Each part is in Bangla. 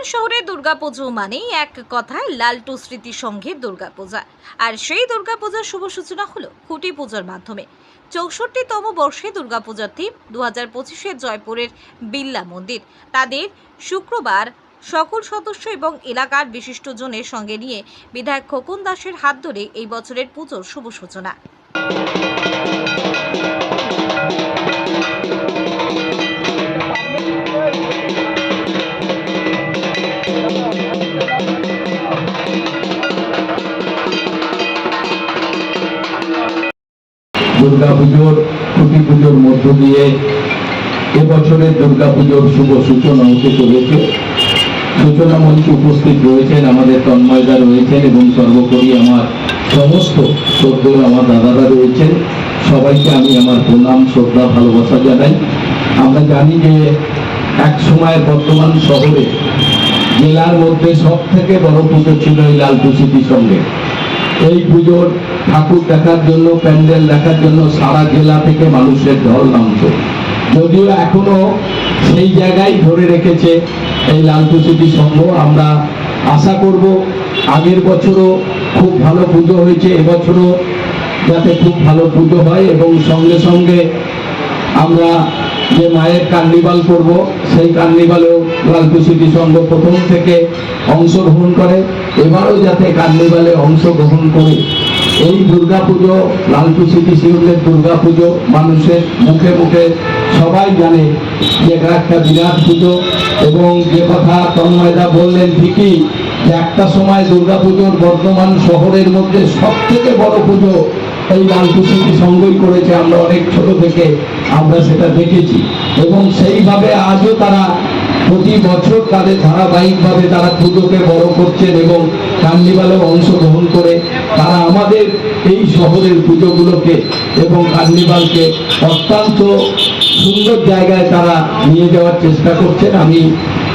বর্ধমান শহরে দুর্গাপুজো মানেই এক কথায় লালটু স্মৃতি সংঘের দুর্গাপূজা। আর সেই দুর্গাপূজার শুভ সূচনা হলো খুঁটি পূজার মাধ্যমে। চৌষট্টিতম বর্ষে দুর্গাপূজার থিম দু হাজার পঁচিশের জয়পুরের বিল্লা মন্দির। তাদের শুক্রবার সকল সদস্য এবং এলাকার বিশিষ্টজনের সঙ্গে নিয়ে বিধায়ক খোকন দাসের হাত ধরে এই বছরের পুজোর শুভ সূচনা। দুর্গাপুজোর খুঁটি পুজোর মধ্য দিয়ে এবছরের দুর্গাপুজোর শুভ সূচনা হতে চলেছে। সূচনা মঞ্চে উপস্থিত রয়েছেন আমাদের তন্ময়দা রয়েছেন এবং সর্বোপরি আমার সমস্ত শ্রদ্ধেয় আমার দাদারা রয়েছেন। সবাইকে আমি আমার প্রণাম, শ্রদ্ধা, ভালোবাসা জানাই। আমরা জানি যে এক সময় বর্তমান শহরে জেলার মধ্যে সব থেকে বড় পুজো ছিল এই লালটু সঙ্গে। এই পুজোর ঠাকুর দেখার জন্য, প্যান্ডেল দেখার জন্য সারা জেলা থেকে মানুষের ঢল নামত যদিও এখনও সেই জায়গায় ধরে রেখেছে এই লালটু স্মৃতি সংঘ, আমরা আশা করব আগের বছরও খুব ভালো পুজো হয়েছে, এবছরও যাতে খুব ভালো পুজো হয় এবং সঙ্গে সঙ্গে আমরা যে মায়ের কার্নিভাল করব, সেই কার্নিভালেও স্মৃতি সংঘ প্রথম থেকে অংশগ্রহণ করে, এবারও যাতে কার্নিভালে অংশগ্রহণ করে। এই দুর্গাপুজো স্মৃতি শিউরের দুর্গাপুজো, মানুষের মুখে মুখে সবাই জানে যে এটা একটা বিরাট পুজো এবং যে কথা তন্ময়দা বললেন ঠিকই, যে একটা সময় দুর্গাপুজোর বর্ধমান শহরের মধ্যে সব থেকে বড় পুজো এই স্মৃতি সঙ্গই করেছে। আমরা অনেক ছোট থেকে আমরা সেটা দেখেছি এবং সেইভাবে আজও তারা প্রতি বছর তাদের ধারাবাহিকভাবে তারা পুজোকে বড় করছেন এবং কার্নিভালে অংশগ্রহণ করে তারা আমাদের এই শহরের পুজোগুলোকে এবং কার্নিভালকে অত্যন্ত সুন্দর জায়গায় তারা নিয়ে যাওয়ার চেষ্টা করছেন। আমি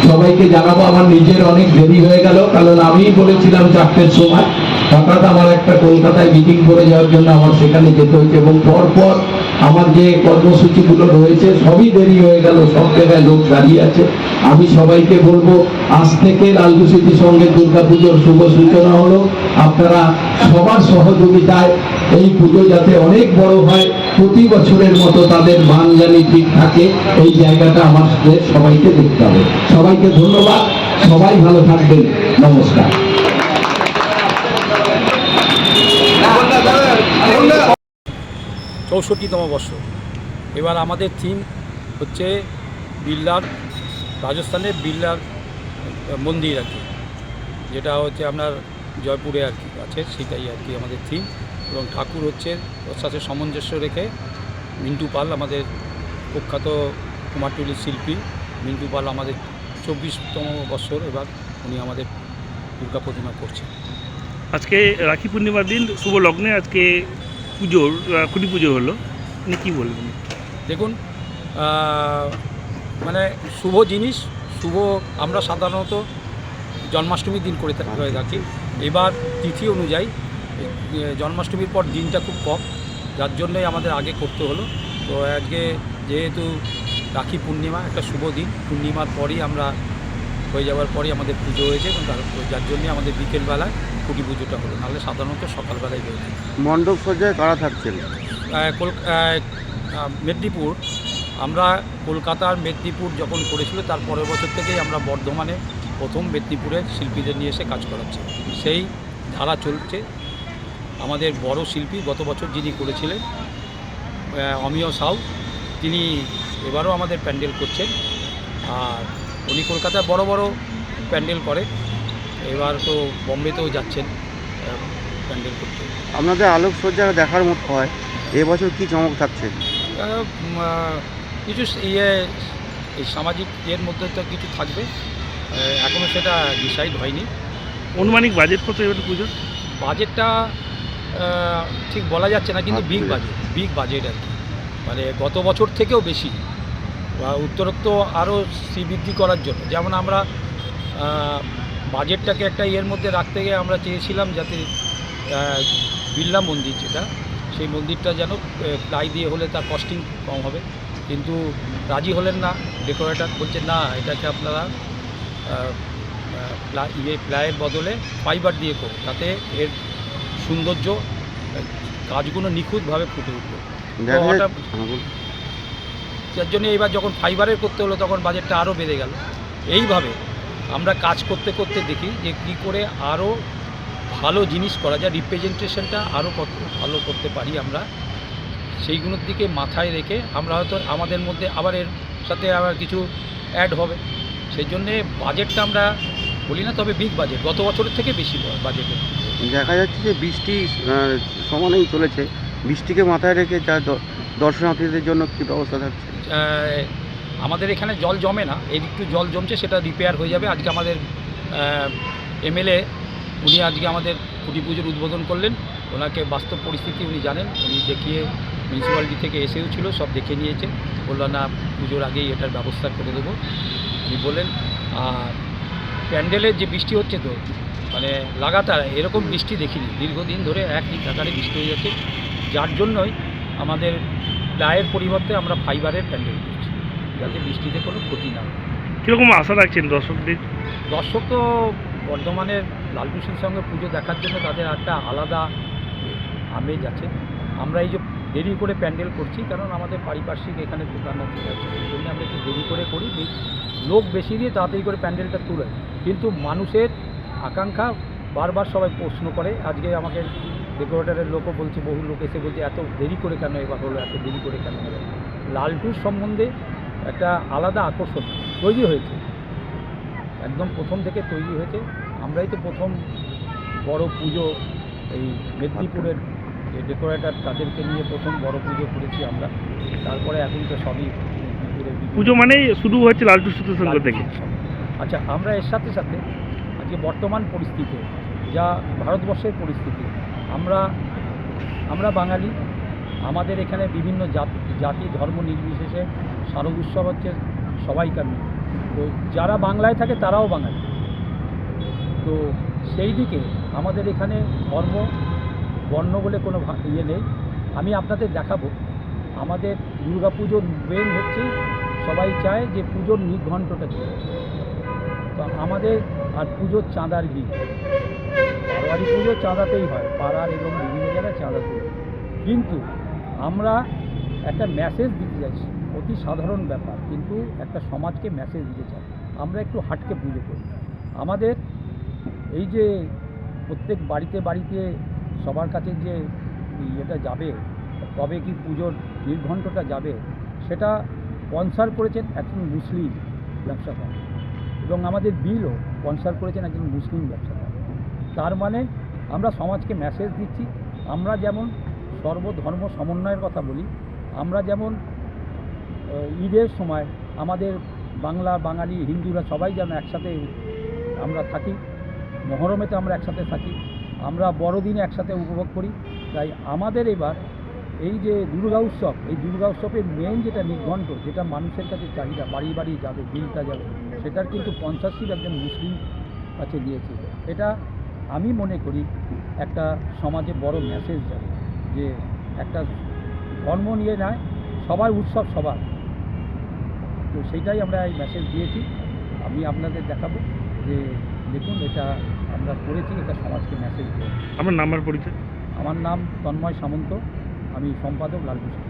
সবাইকে জানাব, আমার নিজের অনেক দেরি হয়ে গেল, কারণ আমিই বলেছিলাম চারটের সময়। হঠাৎ আমার একটা কলকাতায় মিটিং করে যাওয়ার জন্য আমার সেখানে যেতে হয়েছে এবং পরপর আমার যে কর্মসূচিগুলো রয়েছে, সবই দেরি হয়ে গেল, সব জায়গায় লোক দাঁড়িয়ে আছে। আমি সবাইকে বলব, আজ থেকে স্মৃতি সঙ্গে দুর্গাপুজোর শুভ সূচনা হলো। আপনারা সবার সহযোগিতায় এই পুজো যাতে অনেক বড় হয়, প্রতি বছরের মতো তাদের মান জানি ঠিক থাকে। এই জায়গাটা আমাদের সবাইকে দেখতে হবে। সবাইকে ধন্যবাদ। সবাই ভালো থাকবেন। নমস্কার। চৌষট্টিতম বর্ষ। এবার আমাদের থিম হচ্ছে বিল্লার রাজস্থানের বিল্লার মন্দির আর কি। যেটা হচ্ছে আপনার জয়পুরে আর কি আছে, সেটাই আর কি আমাদের থিম এবং ঠাকুর হচ্ছে ওর সাথে সামঞ্জস্য রেখে মিন্টু পাল আমাদের প্রখ্যাত কুমারটুলির শিল্পী। মিন্টু পাল আমাদের চব্বিশতম বছর এবার উনি আমাদের দুর্গা প্রতিমা করছেন। আজকে রাখি পূর্ণিমার দিন, শুভ লগ্নে আজকে পুজোর খুঁটি পুজো হলো। আপনি কী বলবেন? দেখুন মানে শুভ জিনিস, শুভ আমরা সাধারণত জন্মাষ্টমীর দিন করে করে থাকি। এবার তিথি অনুযায়ী জন্মাষ্টমীর পর দিনটা খুব কম, যার জন্যই আমাদের আগে করতে হলো। তো আজকে যেহেতু রাখি পূর্ণিমা, একটা শুভ দিন, পূর্ণিমার পরই আমরা হয়ে যাওয়ার পরই আমাদের পুজো হয়েছে এবং তার যার জন্যই আমাদের বিকেলবেলায় খুঁটি পুজোটা হলো। নাহলে সাধারণত সকালবেলায় হয়ে যায় মণ্ডপ সজ্জায় কারা থাকছেন? মেদিনীপুর। আমরা কলকাতার মেদিনীপুর যখন করেছিল তার পরের বছর থেকেই আমরা বর্ধমানে প্রথম মেদিনীপুরের শিল্পীদের নিয়ে এসে কাজ করাচ্ছি। সেই ধারা চলছে। আমাদের বড় শিল্পী গত বছর যিনি করেছিলেন অমিয় সাউ তিনি এবারও আমাদের প্যান্ডেল করছেন। আর উনি কলকাতায় বড় বড় প্যান্ডেল করে। এবার তো বম্বেতেও যাচ্ছেন প্যান্ডেল করতে। আপনাদের আলোকসজ্জা দেখার মতো হয় এবছর কি চমক থাকছে? কিছু ইয়ে এই সামাজিক ইয়ের মধ্যে তো কিছু থাকবে। এখনও সেটা ডিসাইড হয়নি। অনুমানিক বাজেট কত এবার পুজোর? বাজেটটা ঠিক বলা যাচ্ছে না কিন্তু বিগ বাজেট বিগ বাজেট আর কি। মানে গত বছর থেকেও বেশি। বা উত্তরোত্ত আরও শ্রীবৃদ্ধি করার জন্য। যেমন আমরা বাজেটটাকে একটা ইয়ের মধ্যে রাখতে গিয়ে আমরা চেয়েছিলাম যাতে বিড়লা মন্দির যেটা সেই মন্দিরটা যেন প্লাই দিয়ে হলে তার কস্টিং কম হবে। কিন্তু রাজি হলেন না ডেকোরেটার বলছে না এটাকে আপনারা ইয়ে প্লায়ের বদলে ফাইবার দিয়ে করুন তাতে এর সৌন্দর্য কাজগুলো নিখুঁতভাবে ফুটে উঠবে দেখা যায় হঠাৎ- হ্যাঁ, বলুন। যার জন্য এইবার যখন ফাইবারের করতে হলো তখন বাজেটটা আরও বেড়ে গেল। এইভাবে আমরা কাজ করতে করতে দেখি যে কী করে আরও ভালো জিনিস করা যায় রিপ্রেজেন্টেশনটা আরও কত ভালো করতে পারি আমরা। সেইগুলোর দিকে মাথায় রেখে আমরা হয়তো আমাদের মধ্যে আবার এর সাথে আবার কিছু অ্যাড হবে। সেই জন্যে বাজেটটা আমরা বলি না, তবে বিগ বাজেট গত বছরের থেকে বেশি বাজেটের দেখা যাচ্ছে যে বৃষ্টি সমানেই চলেছে। বৃষ্টিকে মাথায় রেখে যা দর্শনার্থীদের জন্য কি ব্যবস্থা থাকছে? আমাদের এখানে জল জমে না এই একটু জল জমছে, সেটা রিপেয়ার হয়ে যাবে। আজকে আমাদের এমএলএ উনি আজকে আমাদের কুটি পুজোর উদ্বোধন করলেন। ওনাকে বাস্তব পরিস্থিতি উনি জানেন। উনি দেখিয়ে মিউনিসিপ্যালিটি থেকে এসেও ছিল, সব দেখে নিয়েছে। বলল, না, পুজোর আগেই এটার ব্যবস্থা করে দেবো। উনি বললেন, আর প্যান্ডেলের যে বৃষ্টি হচ্ছে তো মানে লাগাতার এরকম বৃষ্টি দেখিনি। দীর্ঘদিন ধরে একই কাতারে বৃষ্টি হয়ে যাচ্ছে। যার জন্যই আমাদের প্লায়ের পরিবর্তে আমরা ফাইবারের প্যান্ডেল করছি। যাতে বৃষ্টিতে কোনো ক্ষতি না হয়। কীরকম আশা রাখছেন দর্শকদের? দর্শক তো বর্ধমানের লালটুসির সঙ্গে পুজো দেখার জন্য তাদের একটা আলাদা আমেজ আছে। আমরা এই যে দেরি করে প্যান্ডেল করছি কারণ আমাদের পারিপার্শ্বিক এখানে দোকান আছে সেই জন্য আমরা একটু দেরি করে করি। লোক বেশি দিয়ে তাড়াতাড়ি করে প্যান্ডেলটা তুলে। কিন্তু মানুষের আকাঙ্ক্ষা বারবার সবাই প্রশ্ন করে আজকে আমাকে ডেকোরেটারের লোকও বলছে বহু লোক এসে বলছে এত দেরি করে কেন এবার হলো? এত দেরি করে কেন হলো লালটুর সম্বন্ধে একটা আলাদা আকর্ষণ তৈরি হয়েছে। একদম প্রথম থেকে তৈরি হয়েছে। আমরাই তো প্রথম বড় পুজো এই মেদিনীপুরের যে ডেকোরেটার তাদেরকে নিয়ে প্রথম বড় পুজো করেছি আমরা। তারপরে এখন তো সবই পুজো মানেই শুরু হয়েছে লালটু সুতোর সঙ্গ থেকে। আচ্ছা আমরা এর সাথে সাথে আজকে বর্তমান পরিস্থিতি যা ভারতবর্ষের পরিস্থিতি আমরা আমরা বাঙালি, আমাদের এখানে বিভিন্ন জাত- জাতি, ধর্ম নির্বিশেষে শারদ উৎসব হচ্ছে সবাইকার নিয়ে তো যারা বাংলায় থাকে তারাও বাঙালি। তো সেই দিকে আমাদের এখানে ধর্ম, বর্ণ বলে কোনো ইয়ে নেই। আমি আপনাদের দেখাবো। আমাদের দুর্গা পুজোর মেন হচ্ছে সবাই চায় যে পুজোর নিঘণ্টটা ছিল তো আমাদের আর পুজোর চাঁদার বিল বারোয়ারি পুজো চাঁদাতেই হয়, পাড়ার এবং বিভিন্ন জায়গায় চাঁদা তুলে কিন্তু আমরা একটা মেসেজ দিতে চাইছি অতি সাধারণ ব্যাপার, কিন্তু একটা সমাজকে মেসেজ দিতে চাই। আমরা একটু হাটকে পুজো করি। আমাদের এই যে প্রত্যেক বাড়িতে বাড়িতে সবার কাছে যে ইয়েটা যাবে, কবে কি পুজোর নির্ঘণ্টটা যাবে, সেটা স্পন্সার করেছেন একজন মুসলিম ব্যবসাদার। এবং আমাদের বিলও স্পন্সার করেছেন একজন মুসলিম ব্যবসাদার। তার মানে আমরা সমাজকে মেসেজ দিচ্ছি। আমরা যেমন সর্বধর্ম সমন্বয়ের কথা বলি, আমরা যেমন ঈদের সময় আমাদের বাংলা, বাঙালি, হিন্দুরা সবাই যেন একসাথে আমরা থাকি মহরমেতে আমরা একসাথে থাকি, আমরা বড়দিনে একসাথে উপভোগ করি। তাই আমাদের এবার এই যে দুর্গা উৎসব, এই দুর্গা উৎসবের মেন যেটা নির্ঘণ্ট, যেটা মানুষের কাছে চাহিদা বাড়ি বাড়ি যাবে বিলটা যাবে, সেটার কিন্তু স্পন্সারশিপ একজন মুসলিম কাছে দিয়েছে এটা আমি মনে করি একটা সমাজে বড় মেসেজ যাবে যে একটা ধর্ম নিয়ে নয় সবার উৎসব সবার। তো সেইটাই আমরা এই মেসেজ দিয়েছি। আমি আপনাদের দেখাবো যে দেখুন এটা আমরা করেছি এটা সমাজকে মেসেজ দিয়ে আমার নাম্বার পরিচয়? আমার নাম তন্ময় সামন্ত আমি সম্পাদক লালকৃষ্ণ।